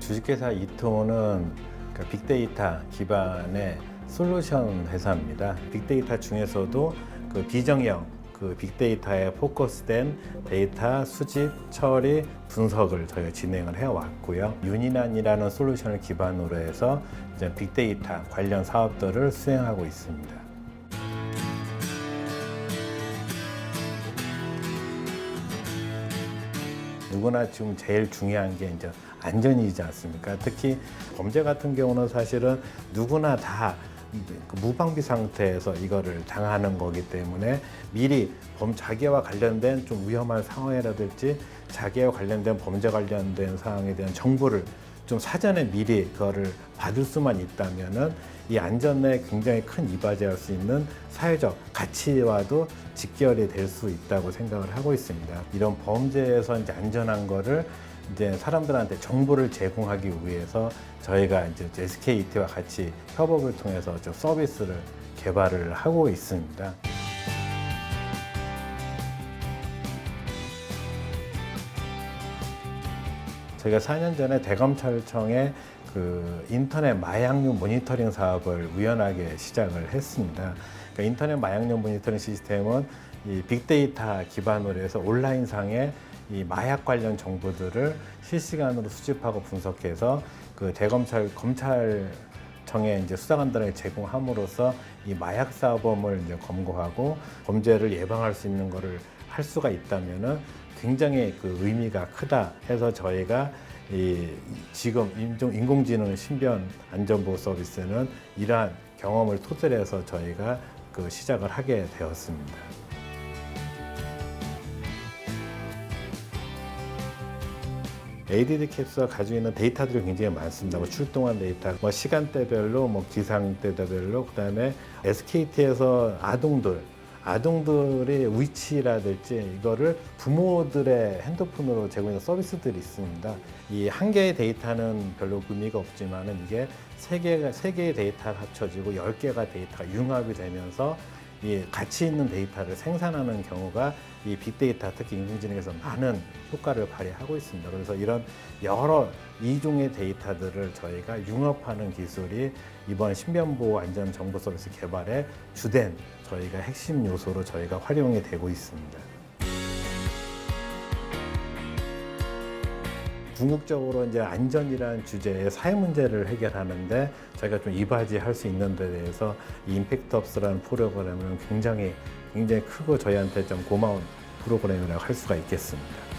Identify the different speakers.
Speaker 1: 주식회사 이토는 그 빅데이터 기반의 솔루션 회사입니다. 빅데이터 중에서도 그 비정형 그 빅데이터에 포커스된 데이터 수집, 처리, 분석을 저희가 진행을 해왔고요. 유니난이라는 솔루션을 기반으로 해서 이제 빅데이터 관련 사업들을 수행하고 있습니다. 누구나 지금 제일 중요한 게 이제 안전이지 않습니까? 특히 범죄 같은 경우는 사실은 누구나 다그 무방비 상태에서 이거를 당하는 거기 때문에 미리 범 자기와 관련된 좀 위험한 상황이라든지 자기와 관련된 범죄 관련된 사항에 대한 정보를 좀 사전에 미리 그거를 받을 수만 있다면은 이 안전에 굉장히 큰 이바지할 수 있는 사회적 가치와도 직결이 될 수 있다고 생각을 하고 있습니다. 이런 범죄에서 이제 안전한 거를 이제 사람들한테 정보를 제공하기 위해서 저희가 이제 SKET와 같이 협업을 통해서 좀 서비스를 개발을 하고 있습니다. 저희가 4년 전에 대검찰청에 그 인터넷 마약류 모니터링 사업을 우연하게 시작을 했습니다. 그러니까 인터넷 마약류 모니터링 시스템은 이 빅데이터 기반으로 해서 온라인상에 이 마약 관련 정보들을 실시간으로 수집하고 분석해서 그 대검찰 검찰 청에 이제 수사관들에게 제공함으로써 이 마약 사범을 이제 검거하고 범죄를 예방할 수 있는 거를 할 수가 있다면은 굉장히 그 의미가 크다 해서 저희가 이 지금 인공지능 신변 안전보호 서비스는 이러한 경험을 토대로 해서 저희가 그 시작을 하게 되었습니다. ADD 캡스가 가지고 있는 데이터들이 굉장히 많습니다. 뭐 출동한 데이터, 뭐 시간대별로, 뭐 기상대별로, 그다음에 SKT에서 아동들, 아동들의 위치라든지 이거를 부모들의 핸드폰으로 제공하는 서비스들이 있습니다. 이 한 개의 데이터는 별로 의미가 없지만은 이게 세 개가 세 개의 데이터가 합쳐지고 열 개가 데이터가 융합이 되면서 이 가치 있는 데이터를 생산하는 경우가 이 빅데이터 특히 인공지능에서 많은 효과를 발휘하고 있습니다. 그래서 이런 여러 이종의 데이터들을 저희가 융합하는 기술이 이번 신변보호 안전 정보 서비스 개발의 주된 저희가 핵심 요소로 저희가 활용이 되고 있습니다. 궁극적으로 이제 안전이라는 주제의 사회 문제를 해결하는데 저희가 좀 이바지할 수 있는 데 대해서 이 임팩트 업스라는 프로그램은 굉장히 굉장히 크고 저희한테 좀 고마운 프로그램이라고 할 수가 있겠습니다.